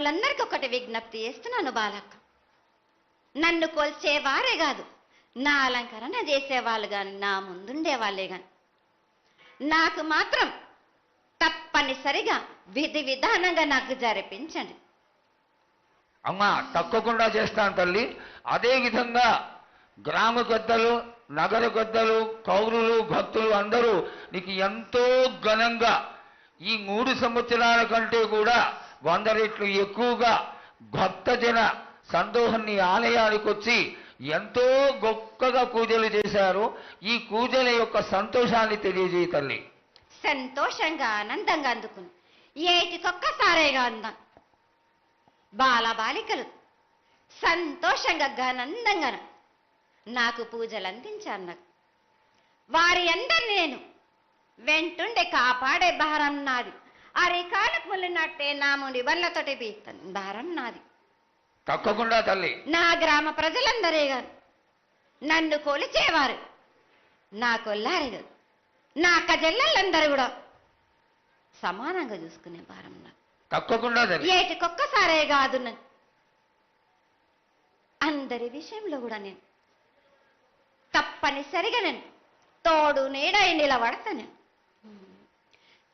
వాళ్ళందరికీ ఒకటి విజ్ఞప్తి చేస్తున్నాను బాలక్క. నన్ను కొల్చేవారే కాదు నా అలంకరణ చేసేవాళ్ళు కానీ నా ముందుండే వాళ్ళే కానీ నాకు మాత్రం తప్పనిసరిగా విధి విధానంగా నాకు జరిపించండి. అమ్మా తప్పకుండా చేస్తాను తల్లి. అదే విధంగా గ్రామ పెద్దలు నగర పెద్దలు కౌరులు భక్తులు అందరూ నీకు ఎంతో ఘనంగా ఈ మూడు సంవత్సరాల కంటే కూడా వంద రెట్లు ఎక్కువగా భక్తజన సంతోషాన్ని ఆలయానికి వచ్చి ఎంతో గొప్పగా పూజలు చేశారు. ఈ పూజల యొక్క సంతోషాన్ని తెలియజేయ తల్లి. సంతోషంగా ఆనందంగా అందుకుని. ఏటికొక్కసారేగా అందాం. బాలబాలికలు సంతోషంగా ఘనందంగా నాకు పూజలు అందించారు నాకు వారి అందరిని నేను వెంటుండే కాపాడే భారం నాది. అరికాలకు ముళ్ళినట్టే నా ముడి బీస్తాను భారం నాది. తక్కకుండా తల్లి. నా గ్రామ ప్రజలందరే గారు. నన్ను కొలిచేవారు. నా కొల్లారి గారు. నా కజల్లలందరూ కూడా సమానంగా చూసుకునే భారం నాకు తక్కకుండా ఏటికొక్కసారే కాదు నన్ను. అందరి విషయంలో కూడా నేను తప్పనిసరిగా నేను తోడు నీడై నిలబడతా నేను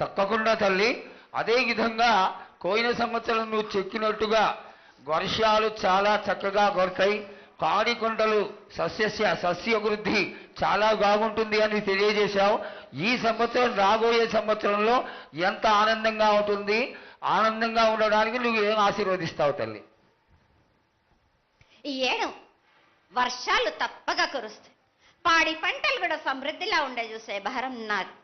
తప్పకుండా తల్లి. అదేవిధంగా పోయిన సంవత్సరం నువ్వు చెక్కినట్టుగా వర్షాలు చాలా చక్కగా కొరతాయి కాడికొండలు సస్యస్య సస్యవృద్ధి చాలా బాగుంటుంది అని తెలియజేశావు. ఈ సంవత్సరం రాబోయే సంవత్సరంలో ఎంత ఆనందంగా ఉంటుంది. ఆనందంగా ఉండడానికి నువ్వు ఏం ఆశీర్వదిస్తావు తల్లి? ఈ ఏడు వర్షాలు తప్పగా కురుస్తాయి. పాడి పంటలు కూడా సమృద్ధిలా ఉండే చూసే భారం నాకు